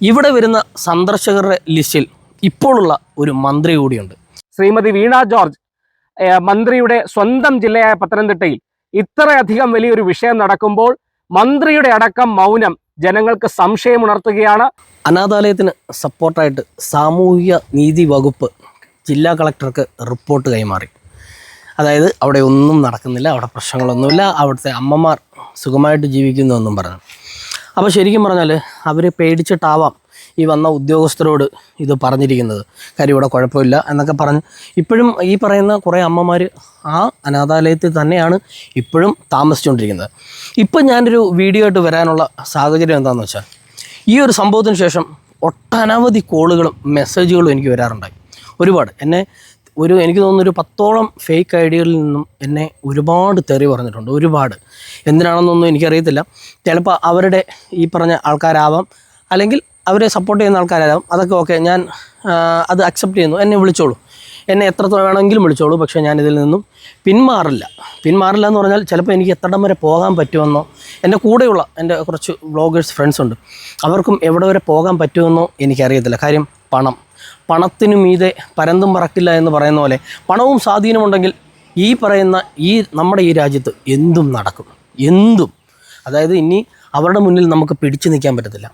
ഇവിടെ വരുന്ന സന്ദർശകരുടെ ലിസ്റ്റിൽ ഇപ്പോഴുള്ള ഒരു മന്ത്രി കൂടിയുണ്ട്. ശ്രീമതി വീണ ജോർജ് മന്ത്രിയുടെ സ്വന്തം ജില്ലയായ പത്തനംതിട്ടയിൽ ഇത്രയധികം വലിയൊരു വിഷയം നടക്കുമ്പോൾ മന്ത്രിയുടെ അടക്കം മൗനം ജനങ്ങൾക്ക് സംശയം ഉണർത്തുകയാണ് അനാഥാലയത്തിന് സപ്പോർട്ടായിട്ട് സാമൂഹിക നീതി വകുപ്പ് ജില്ലാ കളക്ടർക്ക് റിപ്പോർട്ട് കൈമാറി. അതായത് അവിടെ ഒന്നും നടക്കുന്നില്ല അവിടെ പ്രശ്നങ്ങളൊന്നുമില്ല അവിടുത്തെ അമ്മമാർ സുഖമായിട്ട് ജീവിക്കുന്നു എന്നും പറഞ്ഞു. അപ്പോൾ ശരിക്കും പറഞ്ഞാൽ അവർ പേടിച്ചിട്ടാവാം ഈ വന്ന ഉദ്യോഗസ്ഥരോട് ഇത് പറഞ്ഞിരിക്കുന്നത്. കാര്യം ഇവിടെ കുഴപ്പമില്ല എന്നൊക്കെ പറഞ്ഞ് ഇപ്പോഴും ഈ പറയുന്ന കുറേ അമ്മമാർ ആ അനാഥാലയത്തിൽ തന്നെയാണ് ഇപ്പോഴും താമസിച്ചുകൊണ്ടിരിക്കുന്നത്. ഇപ്പം ഞാനൊരു വീഡിയോ ആയിട്ട് വരാനുള്ള സാഹചര്യം എന്താണെന്ന് വെച്ചാൽ ഈ ഒരു സംഭവത്തിന് ശേഷം ഒട്ടനവധി കോളുകളും മെസ്സേജുകളും എനിക്ക് വരാറുണ്ടായി. ഒരുപാട്. എന്നെ ഒരു എനിക്ക് തോന്നുന്നു ഒരു പത്തോളം ഫേക്ക് ഐഡിയകളിൽ നിന്നും എന്നെ ഒരുപാട് തെറി പറഞ്ഞിട്ടുണ്ട് ഒരുപാട്. എന്തിനാണെന്നൊന്നും എനിക്കറിയത്തില്ല. ചിലപ്പോൾ അവരുടെ ഈ പറഞ്ഞ ആൾക്കാരാവാം അല്ലെങ്കിൽ അവരെ സപ്പോർട്ട് ചെയ്യുന്ന ആൾക്കാരാവാം. അതൊക്കെ ഓക്കെ ഞാൻ അത് അക്സെപ്റ്റ് ചെയ്യുന്നു. എന്നെ വിളിച്ചോളൂ. എന്നെ എത്രത്തോളം വേണമെങ്കിലും വിളിച്ചോളൂ പക്ഷേ ഞാൻ ഇതിൽ നിന്നും പിന്മാറില്ല. പിന്മാറില്ല എന്ന് പറഞ്ഞാൽ ചിലപ്പോൾ എനിക്ക് എത്രടം വരെ പോകാൻ പറ്റുമെന്നോ എന്റെ കൂടെയുള്ള എന്റെ കുറച്ച് വ്ളോഗേഴ്സ് ഫ്രണ്ട്സ് ഉണ്ട്. അവർക്കും എവിടെ വരെ പോകാൻ പറ്റുമെന്നോ എനിക്കറിയത്തില്ല. കാര്യം പണം. പണത്തിനു മീതെ പരന്തും പറക്കില്ല എന്ന് പറയുന്ന പോലെ പണവും സ്വാധീനമുണ്ടെങ്കിൽ ഈ പറയുന്ന ഈ നമ്മുടെ ഈ രാജ്യത്ത് എന്തും നടക്കും. എന്തും. അതായത് ഇനി അവരുടെ മുന്നിൽ നമുക്ക് പിടിച്ചു നിൽക്കാൻ പറ്റത്തില്ല.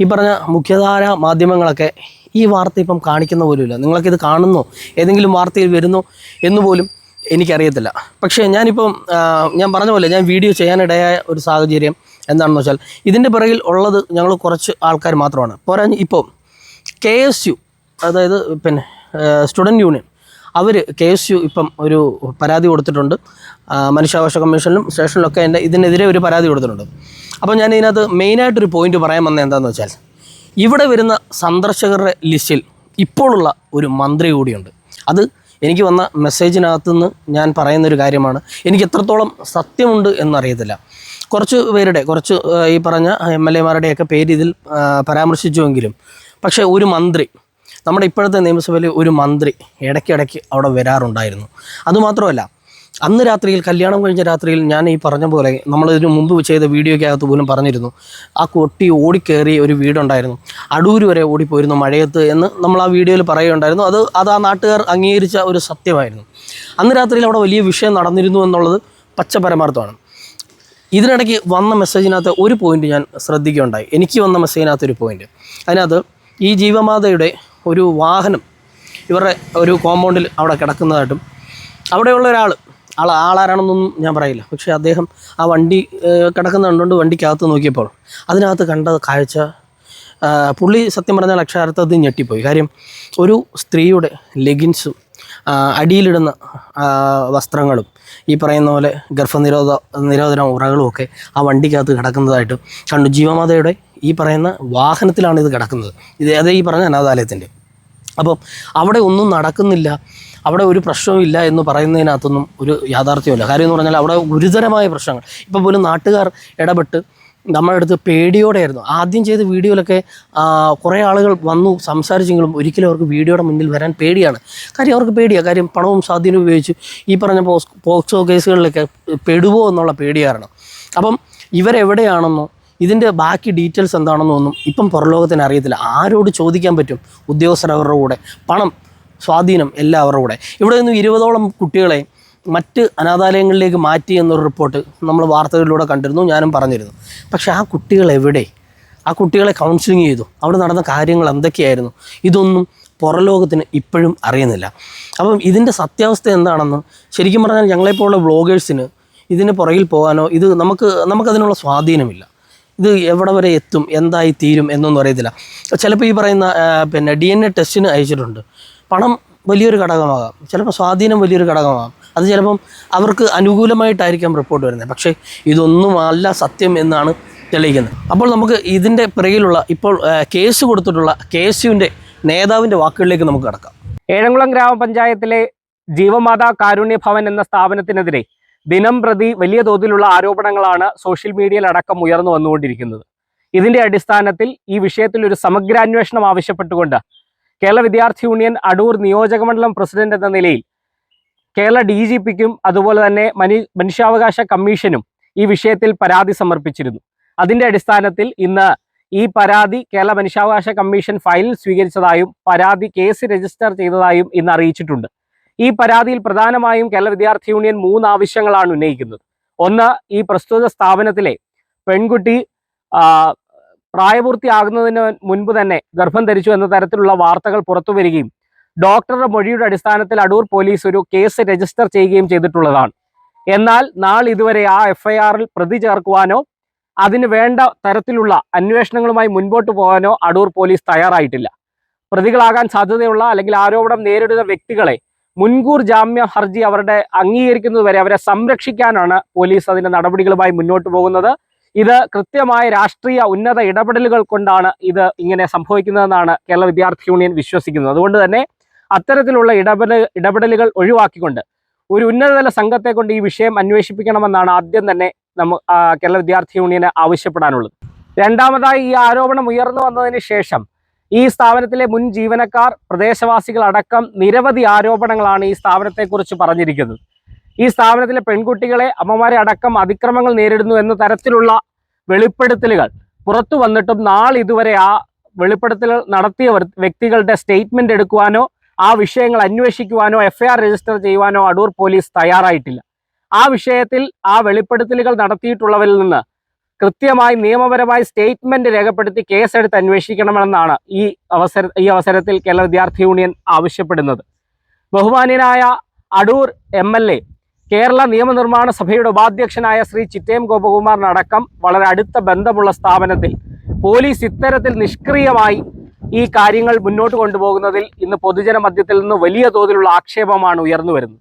ഈ പറഞ്ഞ മുഖ്യധാര മാധ്യമങ്ങളൊക്കെ ഈ വാർത്ത ഇപ്പം കാണിക്കുന്ന പോലുമില്ല. നിങ്ങൾക്കിത് കാണുന്നോ? ഏതെങ്കിലും വാർത്തയിൽ വരുന്നോ? എന്ന് പോലും എനിക്കറിയത്തില്ല. പക്ഷേ ഞാനിപ്പം ഞാൻ പറഞ്ഞ പോലെ ഞാൻ വീഡിയോ ചെയ്യാനിടയായ ഒരു സാഹചര്യം എന്താണെന്ന് വെച്ചാൽ ഇതിന്റെ പിറകിൽ ഉള്ളത് ഞങ്ങൾ കുറച്ച് ആൾക്കാർ മാത്രമാണ്. പോരാ ഇപ്പോൾ കെ എസ് യു അതായത് പിന്നെ സ്റ്റുഡന്റ് യൂണിയൻ അവർ കെ എസ് യു ഇപ്പം ഒരു പരാതി കൊടുത്തിട്ടുണ്ട്. മനുഷ്യാവകാശ കമ്മീഷനിലും സ്റ്റേഷനിലൊക്കെ എന്റെ ഇതിനെതിരെ ഒരു പരാതി കൊടുത്തിട്ടുണ്ട്. അപ്പോൾ ഞാൻ ഇതിനകത്ത് മെയിനായിട്ടൊരു പോയിന്റ് പറയാൻ വന്നത് എന്താണെന്ന് വെച്ചാൽ ഇവിടെ വരുന്ന സന്ദർശകരുടെ ലിസ്റ്റിൽ ഇപ്പോഴുള്ള ഒരു മന്ത്രി കൂടിയുണ്ട്. അത് എനിക്ക് വന്ന മെസ്സേജിനകത്തുനിന്ന് ഞാൻ പറയുന്നൊരു കാര്യമാണ്. എനിക്ക് എത്രത്തോളം സത്യമുണ്ട് എന്നറിയത്തില്ല. കുറച്ച് പേരുടെ കുറച്ച് ഈ പറഞ്ഞ എം എൽ എമാരുടെയൊക്കെ പേര് ഇതിൽ പരാമർശിച്ചുവെങ്കിലും പക്ഷേ ഒരു മന്ത്രി നമ്മുടെ ഇപ്പോഴത്തെ നിയമസഭയിൽ ഒരു മന്ത്രി ഇടയ്ക്കിടയ്ക്ക് അവിടെ വരാറുണ്ടായിരുന്നു. അതുമാത്രമല്ല അന്ന് രാത്രിയിൽ കല്യാണം കഴിഞ്ഞ രാത്രിയിൽ ഞാൻ ഈ പറഞ്ഞ പോലെ നമ്മൾ ഇതിനു മുമ്പ് ചെയ്ത വീഡിയോയ്ക്കകത്ത് പോലും പറഞ്ഞിരുന്നു ആ കൊട്ടി ഓടിക്കേറിയ ഒരു വീടുണ്ടായിരുന്നു. അടൂർ വരെ ഓടിപ്പോയിരുന്നു മഴയത്ത് എന്ന് നമ്മൾ ആ വീഡിയോയിൽ പറയുകയുണ്ടായിരുന്നു. അത് അത് ആ നാട്ടുകാർ അംഗീകരിച്ച ഒരു സത്യമായിരുന്നു. അന്ന് രാത്രിയിൽ അവിടെ വലിയ വിഷയം നടന്നിരുന്നു എന്നുള്ളത് പച്ച പരമാർത്ഥമാണ് ഇതിനിടയ്ക്ക് വന്ന മെസ്സേജിനകത്ത് ഒരു പോയിന്റ് ഞാൻ ശ്രദ്ധിക്കുകയുണ്ടായി. എനിക്ക് വന്ന മെസ്സേജിനകത്ത് ഒരു പോയിന്റ്. അതിനകത്ത് ഈ ജീവമാതയുടെ ഒരു വാഹനം ഇവരുടെ ഒരു കോമ്പൗണ്ടിൽ അവിടെ കിടക്കുന്നതായിട്ടും അവിടെയുള്ള ഒരാൾ ആൾ ആളാരാണെന്നൊന്നും ഞാൻ പറയില്ല. പക്ഷേ അദ്ദേഹം ആ വണ്ടി കിടക്കുന്ന കണ്ടുകൊണ്ട് വണ്ടിക്കകത്ത് നോക്കിയപ്പോൾ അതിനകത്ത് കണ്ട കാഴ്ച പുള്ളി സത്യം പറഞ്ഞാൽ അക്ഷരാർത്ഥത്തിൽ ഞെട്ടിപ്പോയി. കാര്യം ഒരു സ്ത്രീയുടെ ലെഗിൻസും അടിയിലിടുന്ന വസ്ത്രങ്ങളും ഈ പറയുന്ന പോലെ ഗർഭനിരോധ നിരോധന ഉറകളും ഒക്കെ ആ വണ്ടിക്കകത്ത് കിടക്കുന്നതായിട്ട് കണ്ടു. ജീവമാതയുടെ ഈ പറയുന്ന വാഹനത്തിലാണ് ഇത് കിടക്കുന്നത്. ഇത് അതേ ഈ പറഞ്ഞ അനാഥാലയത്തിന്റെ. അപ്പം അവിടെ ഒന്നും നടക്കുന്നില്ല. അവിടെ ഒരു പ്രശ്നവും ഇല്ല എന്ന് പറയുന്നതിനകത്തൊന്നും ഒരു യാഥാർത്ഥ്യമല്ല കാര്യം എന്ന് പറഞ്ഞാൽ അവിടെ ഗുരുതരമായ പ്രശ്നങ്ങൾ. ഇപ്പോൾ പോലും നാട്ടുകാർ ഇടപെട്ട് നമ്മുടെ അടുത്ത് പേടിയോടെയായിരുന്നു. ആദ്യം ചെയ്ത വീഡിയോയിലൊക്കെ കുറേ ആളുകൾ വന്നു സംസാരിച്ചെങ്കിലും ഒരിക്കലും അവർക്ക് വീഡിയോയുടെ മുന്നിൽ വരാൻ പേടിയാണ്. കാര്യം അവർക്ക് പേടിയാണ് കാര്യം പണവും സ്വാധീനവും ഉപയോഗിച്ച് ഈ പറഞ്ഞ പോക്സോ കേസുകളിലൊക്കെ പെടുവോ എന്നുള്ള പേടി കാരണം. അപ്പം ഇവരെവിടെയാണെന്നോ ഇതിന്റെ ബാക്കി ഡീറ്റെയിൽസ് എന്താണെന്നൊന്നും ഇപ്പം പുറലോകത്തിന് അറിയത്തില്ല. ആരോട് ചോദിക്കാൻ പറ്റും? ഉദ്യോഗസ്ഥർ അവരുടെ കൂടെ. പണം സ്വാധീനം എല്ലാം അവരുടെ കൂടെ. ഇവിടെ നിന്ന് ഇരുപതോളം കുട്ടികളെ മറ്റ് അനാഥാലയങ്ങളിലേക്ക് മാറ്റി എന്നൊരു റിപ്പോർട്ട് നമ്മൾ വാർത്തകളിലൂടെ കണ്ടിരുന്നു ഞാനും പറഞ്ഞിരുന്നു. പക്ഷേ ആ കുട്ടികൾ എവിടെ? ആ കുട്ടികളെ കൗൺസിലിംഗ് ചെയ്തു. അവിടെ നടന്ന കാര്യങ്ങൾ എന്തൊക്കെയായിരുന്നു? ഇതൊന്നും പുറലോകത്തിന് ഇപ്പോഴും അറിയുന്നില്ല. അപ്പം ഇതിന്റെ സത്യാവസ്ഥ എന്താണെന്ന് ശരിക്കും പറഞ്ഞാൽ ഞങ്ങളെപ്പോലുള്ള വ്ളോഗേഴ്സിന് ഇതിന് പുറകിൽ പോകാനോ ഇത് നമുക്ക് നമുക്കതിനുള്ള സ്വാധീനമില്ല. ഇത് എവിടെ വരെ എത്തും? എന്തായി തീരും എന്നൊന്നും അറിയത്തില്ല. ചിലപ്പോൾ ഈ പറയുന്ന പിന്നെ ഡി എൻ എ ടെസ്റ്റിന് അയച്ചിട്ടുണ്ട്. പണം വലിയൊരു ഘടകമാകാം. ചിലപ്പോൾ സ്വാധീനം വലിയൊരു ഘടകമാകാം. അത് ചിലപ്പം അവർക്ക് അനുകൂലമായിട്ടായിരിക്കാം റിപ്പോർട്ട് വരുന്നത്. പക്ഷേ ഇതൊന്നും അല്ല സത്യം എന്നാണ് തെളിയിക്കുന്നത്. അപ്പോൾ നമുക്ക് ഇതിന്റെ പിറകിലുള്ള ഇപ്പോൾ കേസ് കൊടുത്തിട്ടുള്ള കെ നേതാവിന്റെ വാക്കുകളിലേക്ക് നമുക്ക് കടക്കാം. ഏഴംകുളം ഗ്രാമപഞ്ചായത്തിലെ ജീവമാതാ കാരുണ്യ ഭവൻ എന്ന സ്ഥാപനത്തിനെതിരെ ദിനം പ്രതി വലിയ തോതിലുള്ള ആരോപണങ്ങളാണ് സോഷ്യൽ മീഡിയയിൽ അടക്കം ഉയർന്നു വന്നുകൊണ്ടിരിക്കുന്നത്. ഇതിന്റെ അടിസ്ഥാനത്തിൽ ഈ വിഷയത്തിൽ ഒരു സമഗ്രാന്വേഷണം ആവശ്യപ്പെട്ടുകൊണ്ട് കേരള വിദ്യാർത്ഥി യൂണിയൻ അടൂർ നിയോജകമണ്ഡലം പ്രസിഡന്റ് എന്ന നിലയിൽ കേരള ഡി ജി പിക്കും അതുപോലെ തന്നെ മനി മനുഷ്യാവകാശ കമ്മീഷനും ഈ വിഷയത്തിൽ പരാതി സമർപ്പിച്ചിരുന്നു. അതിന്റെ അടിസ്ഥാനത്തിൽ ഇന്ന് ഈ പരാതി കേരള മനുഷ്യാവകാശ കമ്മീഷൻ ഫയലിൽ സ്വീകരിച്ചതായും പരാതി കേസ് രജിസ്റ്റർ ചെയ്തതായും ഇന്ന് അറിയിച്ചിട്ടുണ്ട്. ഈ പരാതിയിൽ പ്രധാനമായും കേരള വിദ്യാർത്ഥി യൂണിയൻ മൂന്ന് ആവശ്യങ്ങളാണ് ഉന്നയിക്കുന്നത്. ഒന്ന് ഈ പ്രസ്തുത സ്ഥാപനത്തിലെ പെൺകുട്ടി പ്രായപൂർത്തിയാകുന്നതിന് മുൻപ് തന്നെ ഗർഭം ധരിച്ചു എന്ന തരത്തിലുള്ള വാർത്തകൾ പുറത്തു വരികയും ഡോക്ടറുടെ മൊഴിയുടെ അടിസ്ഥാനത്തിൽ അടൂർ പോലീസ് ഒരു കേസ് രജിസ്റ്റർ ചെയ്യുകയും ചെയ്തിട്ടുള്ളതാണ്. എന്നാൽ നാളിതുവരെ ആ എഫ്ഐആറിൽ പ്രതി ചേർക്കുവാനോ അതിന് വേണ്ട തരത്തിലുള്ള അന്വേഷണങ്ങളുമായി മുൻപോട്ട് പോകാനോ അടൂർ പോലീസ് തയ്യാറായിട്ടില്ല. പ്രതികളാകാൻ സാധ്യതയുള്ള അല്ലെങ്കിൽ ആരോപണം നേരിടുന്ന വ്യക്തികളെ മുൻകൂർ ജാമ്യ ഹർജി അവരുടെ അംഗീകരിക്കുന്നത് വരെ അവരെ സംരക്ഷിക്കാനാണ് പോലീസ് അതിന്റെ നടപടികളുമായി മുന്നോട്ട് പോകുന്നത്. ഇത് കൃത്യമായ രാഷ്ട്രീയ ഉന്നത ഇടപെടലുകൾ കൊണ്ടാണ് ഇത് ഇങ്ങനെ സംഭവിക്കുന്നതെന്നാണ് കേരള വിദ്യാർത്ഥി യൂണിയൻ വിശ്വസിക്കുന്നത്. അതുകൊണ്ട് തന്നെ അത്തരത്തിലുള്ള ഇടപെടൽ ഇടപെടലുകൾ ഒഴിവാക്കിക്കൊണ്ട് ഒരു ഉന്നതതല സംഘത്തെ കൊണ്ട് ഈ വിഷയം അന്വേഷിപ്പിക്കണമെന്നാണ് ആദ്യം തന്നെ നമ്മ കേരള വിദ്യാർത്ഥി യൂണിയന് ആവശ്യപ്പെടാനുള്ളത്. രണ്ടാമതായി ഈ ആരോപണം ഉയർന്നു വന്നതിന് ശേഷം ഈ സ്ഥാപനത്തിലെ മുൻ ജീവനക്കാർ പ്രദേശവാസികൾ അടക്കം നിരവധി ആരോപണങ്ങളാണ് ഈ സ്ഥാപനത്തെക്കുറിച്ച് പറഞ്ഞിരിക്കുന്നത്. ഈ സ്ഥാപനത്തിലെ പെൺകുട്ടികളെ അമ്മമാരെ അടക്കം അതിക്രമങ്ങൾ നേരിടുന്നു എന്ന തരത്തിലുള്ള വെളിപ്പെടുത്തലുകൾ പുറത്തു വന്നിട്ടും നാൾ ഇതുവരെ ആ വെളിപ്പെടുത്തൽ നടത്തിയ വ്യക്തികളുടെ സ്റ്റേറ്റ്മെന്റ് എടുക്കുവാനോ ആ വിഷയങ്ങൾ അന്വേഷിക്കുവാനോ എഫ്ഐആർ രജിസ്റ്റർ ചെയ്യുവാനോ അടൂർ പോലീസ് തയ്യാറായിട്ടില്ല. ആ വിഷയത്തിൽ ആ വെളിപ്പെടുത്തലുകൾ നടത്തിയിട്ടുള്ളവരിൽ നിന്ന് കൃത്യമായി നിയമപരമായി സ്റ്റേറ്റ്മെന്റ് രേഖപ്പെടുത്തി കേസെടുത്ത് അന്വേഷിക്കണമെന്നാണ് ഈ അവസര ഈ അവസരത്തിൽ കേരള വിദ്യാർത്ഥി യൂണിയൻ ആവശ്യപ്പെടുന്നത്. ബഹുമാന്യനായ Adoor M L A Kerala നിയമനിർമ്മാണ സഭയുടെ ഉപാധ്യക്ഷനായ ശ്രീ ചിറ്റയം ഗോപകുമാറിനടക്കം വളരെ അടുത്ത ബന്ധമുള്ള സ്ഥാപനത്തിൽ പോലീസ് ഇത്തരത്തിൽ നിഷ്ക്രിയമായി ഈ കാര്യങ്ങൾ മുന്നോട്ട് കൊണ്ടുപോകുന്നതിൽ ഇന്ന് പൊതുജന മധ്യത്തിൽ നിന്ന് വലിയ തോതിലുള്ള ആക്ഷേപമാണ് ഉയർന്നു വരുന്നത്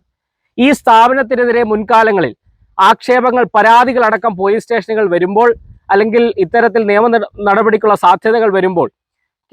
ഈ സ്ഥാപനത്തിനെതിരെ മുൻകാലങ്ങളിൽ ആക്ഷേപങ്ങൾ പരാതികൾ അടക്കം പോലീസ് സ്റ്റേഷനുകൾ വരുമ്പോൾ അല്ലെങ്കിൽ ഇത്തരത്തിൽ നിയമ നടപടിക്കുള്ള സാധ്യതകൾ വരുമ്പോൾ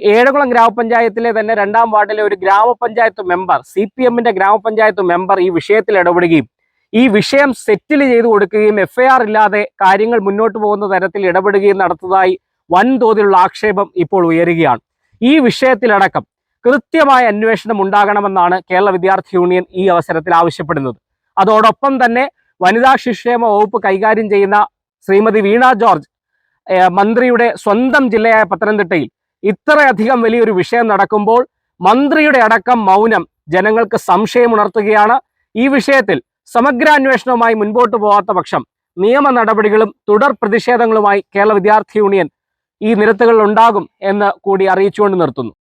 ഏഴകുളം ഗ്രാമപഞ്ചായത്തിലെ തന്നെ രണ്ടാം വാർഡിലെ ഒരു ഗ്രാമപഞ്ചായത്ത് മെമ്പർ സി പി എമ്മിന്റെ ഗ്രാമപഞ്ചായത്ത് മെമ്പർ ഈ വിഷയത്തിൽ ഇടപെടുകയും ഈ വിഷയം സെറ്റിൽ ചെയ്തു കൊടുക്കുകയും എഫ്ഐആർ ഇല്ലാതെ കാര്യങ്ങൾ മുന്നോട്ട് പോകുന്ന തരത്തിൽ ഇടപെടുകയും നടത്തതായി വൻതോതിലുള്ള ആക്ഷേപം ഇപ്പോൾ ഉയരുകയാണ്. ഈ വിഷയത്തിലടക്കം കൃത്യമായ അന്വേഷണം ഉണ്ടാകണമെന്നാണ് കേരള വിദ്യാർത്ഥി യൂണിയൻ ഈ അവസരത്തിൽ ആവശ്യപ്പെടുന്നത്. അതോടൊപ്പം തന്നെ വനിതാ ശിശുക്ഷേമ വകുപ്പ് കൈകാര്യം ചെയ്യുന്ന ശ്രീമതി വീണ ജോർജ് മന്ത്രിയുടെ സ്വന്തം ജില്ലയായ പത്തനംതിട്ടയിൽ ഇത്രയധികം വലിയൊരു വിഷയം നടക്കുമ്പോൾ മന്ത്രിയുടെ അടക്കം മൗനം ജനങ്ങൾക്ക് സംശയം ഉണർത്തുകയാണ് ഈ വിഷയത്തിൽ സമഗ്ര അന്വേഷണവുമായി മുൻപോട്ട് പോകാത്ത പക്ഷം നിയമ നടപടികളും തുടർ പ്രതിഷേധങ്ങളുമായി കേരള വിദ്യാർത്ഥി യൂണിയൻ ഈ നിരത്തുകളിൽ ഉണ്ടാകും എന്ന് കൂടി അറിയിച്ചുകൊണ്ട് നിർത്തുന്നു.